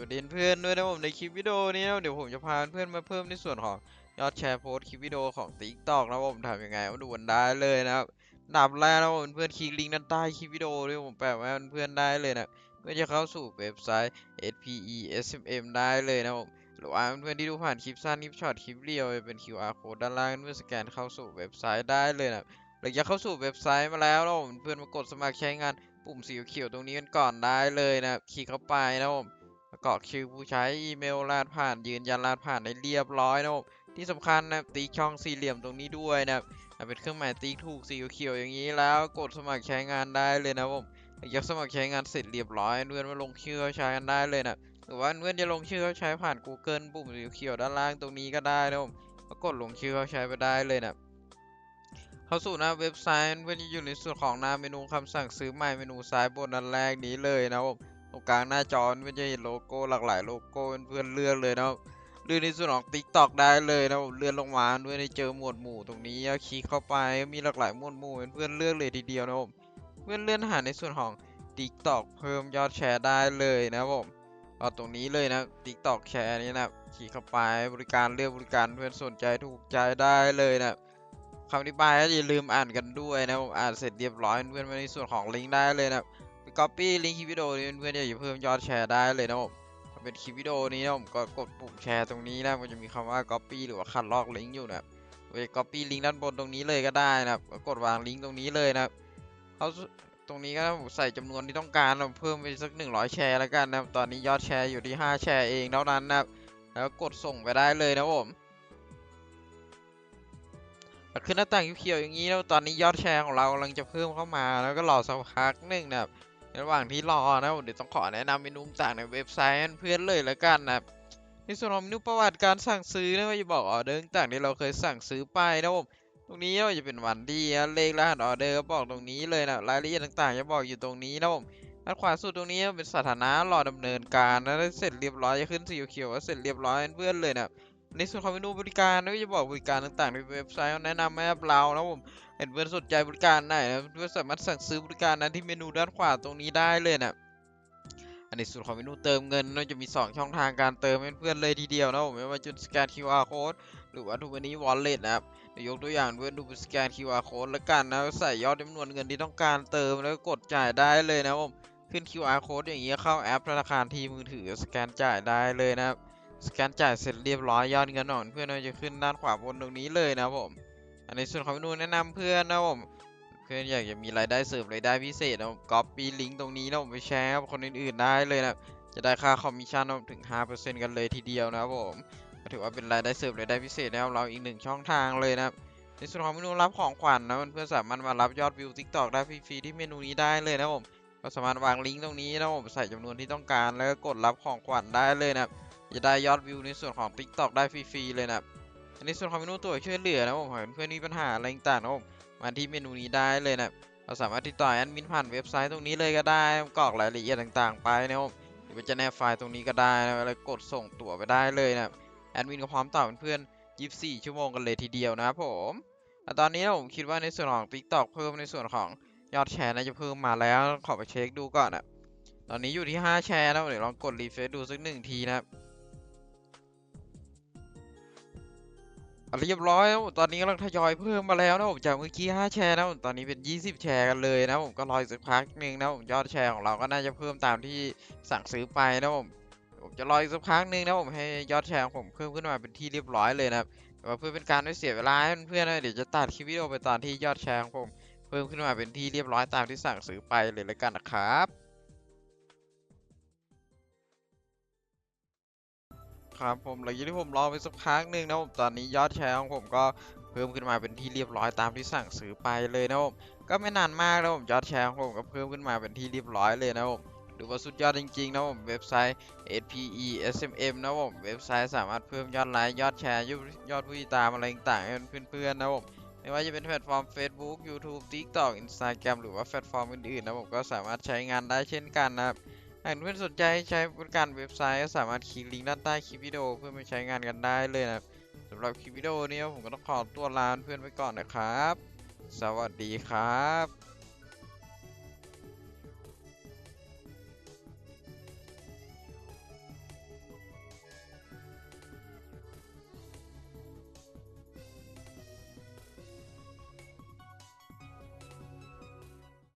วัสดีเพื่อนด้วยนะผมในคลิปวิดีโอนี้นะเดี๋ยวผมจะพาเพื่อนมาเพิ่มในส่วนของยอดแชร์โพสต์คลิปวิดีโอของ TikTok นะผมทำยังไงมาดูกันได้เลยนะครับอันดับแรกนะผมเพื่อนคลิกลิงก์ด้านใต้คลิปวิดีโอที่ผมแปะไว้เพื่อนได้เลยนะเพื่อจะเข้าสู่เว็บไซต์ SPE SMM ได้เลยนะผมหรือว่าเพื่อนที่ดูผ่านคลิปสั้นคลิปช็อตคลิปเรียวเป็น QR code ด้านล่างเพื่อสแกนเข้าสู่เว็บไซต์ได้เลยนะหลังจากเข้าสู่เว็บไซต์มาแล้วนะผมเพื่อนมากดสมัครใช้งานปุ่มสีเขียวตรงนี้กันก่อนได้เลยนะครับคลิกเข้าไปนะผม ประกอบชื่อผู้ใช้อีเมลรหัสผ่านยืนยันรหัสผ่านได้เรียบร้อยนะครับที่สำคัญนะติ๊กช่องสี่เหลี่ยมตรงนี้ด้วยนะครับเป็นเครื่องหมายติ๊กถูกสีเขียวอย่างนี้แล้วกดสมัครใช้งานได้เลยนะผมหลังจากสมัครใช้งานเสร็จเรียบร้อยเพื่อนมาลงชื่อเข้าใช้กันได้เลยนะหรือว่าเพื่อนจะลงชื่อเข้าใช้ผ่าน Google ปุ่มสีเขียวด้านล่างตรงนี้ก็ได้นะผมก็กดลงชื่อเข้าใช้ไปได้เลยนะเข้าสู่หน้าเว็บไซต์เพื่อนจะอยู่ในส่วนของหน้าเมนูคำสั่งซื้อใหม่เมนูซ้ายบนด้านแรกนี้เลยนะผม รงกลางหน้าจอมันจะเห็นโลโก้หลากหลายโลโก้เพื่อนเลือกเลยนะครับเลือกในส่วนของ TikTok ได้เลยนะผมเลื่อนลงมาด้วยในเจอหมวดหมู่ตรงนี้คลิกเข้าไปมีหลากหลายหมวดหมู่เพื่อนเลือกเลยทีเดียวนะผมเพื่อนเลื่อนหาในส่วนของ TikTok เพิ่มยอดแชร์ได้เลยนะครับผมเอาตรงนี้เลยนะ TikTok แชร์นี้นะคลิกเข้าไปบริการเลือกบริการเพื่อนสนใจถูกใจได้เลยนะคำอธิบายอย่าลืมอ่านกันด้วยนะผมอ่านเสร็จเรียบร้อยเพื่อนมาในส่วนของลิงก์ได้เลยนะ ไป copy ลิงก์คลิปวิดีโอนี้เพื่อนๆอยากจะเพิ่มยอดแชร์ได้เลยนะผมเป็นคลิปวิดีโอนี้นะผมก็กดปุ่มแชร์ตรงนี้นะมันจะมีคำว่า copy หรือว่าคัดลอกลิงก์อยู่นะไป copy ลิงก์ด้านบนตรงนี้เลยก็ได้นะครับก็กดวางลิงก์ตรงนี้เลยนะครับเขาตรงนี้ก็ใส่จำนวนที่ต้องการนะเพิ่มไปสัก 100 แชร์แล้วกันนะครับตอนนี้ยอดแชร์อยู่ที่ 5 แชร์เองเท่านั้นนะครับแล้วกดส่งไปได้เลยนะผมขึ้นหน้าต่างเขียวอย่างนี้แล้วตอนนี้ยอดแชร์ของเรากำลังจะเพิ่มเข้ามาแล้วก็รอสักพักหนึ่งนะครับ ระหว่างที่รอนะผมเดี๋ยวต้องขอแนะนำเมนูจากในเว็บไซต์เพื่อนเลยแล้วกันนะในส่วนของเมนูประวัติการสั่งซื้อนะก็จะบอกออเดอร์ต่างที่เราเคยสั่งซื้อไปนะผมตรงนี้ก็จะเป็นวันดีนะเลขรหัสออเดอร์บอกตรงนี้เลยนะรายละเอียดต่างๆ จะบอกอยู่ตรงนี้นะผมด้านขวาสุดตรงนี้เป็นสถานะรอดำเนินการนะแล้วเสร็จเรียบร้อยจะขึ้นสีเขียวว่าเสร็จเรียบร้อยเพื่อนเลยนะ ในส่วนของเมนูบริการก็จะบอกบริการต่างๆในเว็บไซต์แนะนำให้เรานะผมเห็นเพื่อนสนใจบริการไหนนะเพื่อนสามารถสั่งซื้อบริการนั้นที่เมนูด้านขวาตรงนี้ได้เลยนะอันนี้ส่วนของเมนูเติมเงินเราจะมี 2 ช่องทางการเติมเพื่อนเลยทีเดียวนะผมไม่ว่าจะสแกน QR code หรือว่าทุกวันนี้ wallet นะครับยวยกตัวอย่างเพื่อนดูสแกน QR code แล้วกันนะใส่ยอดจำนวนเงินที่ต้องการเติมแล้วก็กดจ่ายได้เลยนะผมขึ้น QR code อย่างนี้เข้าแอปธนาคารที่มือถือสแกนจ่ายได้เลยนะครับ สแกนจ่ายเสร็จเรียบร้อยยอดเงินของเพื่อนเราจะขึ้นด้านขวาบนตรงนี้เลยนะผม อันในส่วนของเมนูแนะนำเพื่อนนะผมเพื่อนอยากจะมีรายได้เสริมรายได้พิเศษนะผมก๊อปปี้ลิงก์ตรงนี้นะผมไปแชร์กับคนอื่นๆได้เลยนะจะได้ค่าคอมมิชชั่นถึง 5%กันเลยทีเดียวนะครับผมถือว่าเป็นรายได้เสริมรายได้พิเศษนะครับเราอีกหนึ่งช่องทางเลยนะครับในส่วนของเมนูรับของขวัญนะเพื่อนสามารถมารับยอดวิว TikTok ได้ฟรีๆที่เมนูนี้ได้เลยนะผมก็สามารถวางลิงก์ตรงนี้นะผมใส่จำนวนที่ต้องการแล้วก็กดรับของขวัญได้เลยนะครับ จะได้ยอดวิวในส่วนของ TikTok ได้ฟรีๆเลยนะครับอันนี้ส่วนของเมนูตัวช่วยเหลือนะผมหากเพื่อนมีปัญหาอะไรต่างๆนะผมมาที่เมนูนี้ได้เลยนะเราสามารถติดต่อแอดมินผ่านเว็บไซต์ตรงนี้เลยก็ได้กรอกรายละเอียดต่างๆ ไปนะผมหรือจะแนบไฟล์ตรงนี้ก็ได้นะแล้วกดส่งตั๋วไปได้เลยนะแอดมินก็พร้อมตอบเพื่อน24 ชั่วโมงกันเลยทีเดียวนะครับผมอ่ตอนนี้นะผมคิดว่าในส่วนของ TikTok เพิ่มในส่วนของยอดแชร์น่าจะเพิ่มมาแล้ว ขอไปเช็คดูก่อนนะตอนนี้อยู่ที่ 5 แชร์แล้วเดี๋ยวลองกดรีเฟรชดูสักหนึ่งทีนะครับ เรียบร้อยนะผมตอนนี้กำลังทยอยเพิ่มมาแล้วนะผมจากเมื่อกี้ 5 แชร์นะผมตอนนี้เป็น 20 แชร์กันเลยนะผมก็รออีกสักพักหนึ่งนะผมยอดแชร์ของเราก็น่าจะเพิ่มตามที่สั่งซื้อไปนะผมผมจะรออีกสักพักหนึ่งนะผมให้ยอดแชร์ของผมเพิ่มขึ้นมาเป็นที่เรียบร้อยเลยนะครับว่าเพื่อเป็นการไม่เสียเวลาให้เพื่อนๆนะเดี๋ยวจะตัดคลิปวิดีโอไปตอนที่ยอดแชร์ของผม เพิ่มขึ้นมาเป็นที่เรียบร้อยตามที่สั่งซื้อไปเลยแล้วกันนะครับ ครับผมหลังจากที่ผมรอไปสักพักหนึ่งนะผมตอนนี้ยอดแชร์ของผมก็เพิ่มขึ้นมาเป็นที่เรียบร้อยตามที่สั่งซื้อไปเลยนะผมก็ไม่นานมากนะผมยอดแชร์ของผมก็เพิ่มขึ้นมาเป็นที่เรียบร้อยเลยนะผมหรือว่าสุดยอดจริงๆนะผมเว็บไซต์ SPE SMM นะผมเว็บไซต์สามารถเพิ่มยอดไลค์ยอดแชร์ยอดยอดผู้ติดตามอะไรต่างๆให้เพื่อนๆนะผมไม่ว่าจะเป็นแพลตฟอร์ม Facebook YouTube TikTok Instagram หรือว่าแพลตฟอร์มอื่นๆนะผมก็สามารถใช้งานได้เช่นกันนะครับากเพื่อนสนใจใช้บริการเว็บไซต์ก็สามารถคลิกลิงก์ด้านใต้คลิปวิดีโอเพื่อไปใช้งานกันได้เลยนะครับสำหรับคลิปวิดีโอนี้ผมก็ต้องขอตัวลาเพื่อนไปก่อนนะครับ สวัสดีครับ